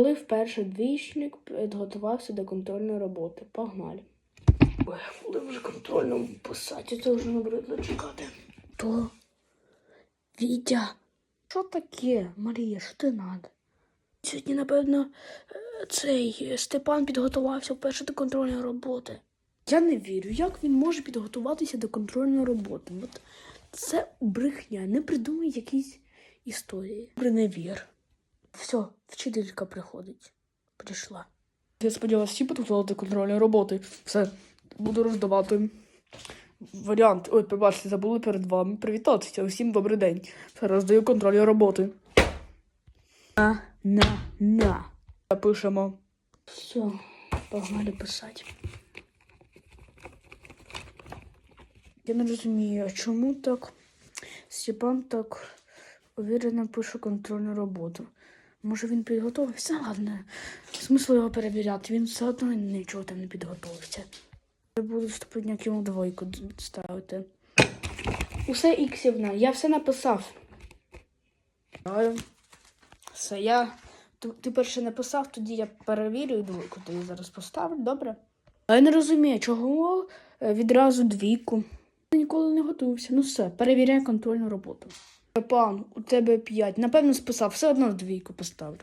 Коли вперше двічник підготувався до контрольної роботи. Погнали. Ой, коли вже контрольну писати, це вже набридло чекати. То Вітя. Що таке, Марія, що ти надо? Сьогодні, напевно, цей е, Степан підготувався вперше до контрольної роботи. Я не вірю, як він може підготуватися до контрольної роботи. От це брехня, не придумай якісь історії. Не вір. Все, вчителька приходить. Прийшла. Я сподіваюся, всі підготували до контрольної роботи. Все, буду роздавати. Варіант. Ой, пробачте, забули перед вами привітатися. Усім добрий день. Все, роздаю контрольні роботи. На, на, на. Пишемо. Все, погнали писати. Я не розумію, а чому так Степан так уверенно пише контрольну роботу. Може він підготовився? Ладно. Смисл його перевіряти, він все одно нічого там не підготовився. Я буду ступняк йому двойку ставити. Усе іксівна, я все написав. Все, я. Ти, перше написав, тоді я перевірю і двойку тобі зараз поставлю, добре? А я не розумію, чого е, відразу двійку. Я ніколи не готувався. Ну все, перевіряй контрольну роботу. Пан, у тебе 5. Напевно, списав, все одно двійку поставлю.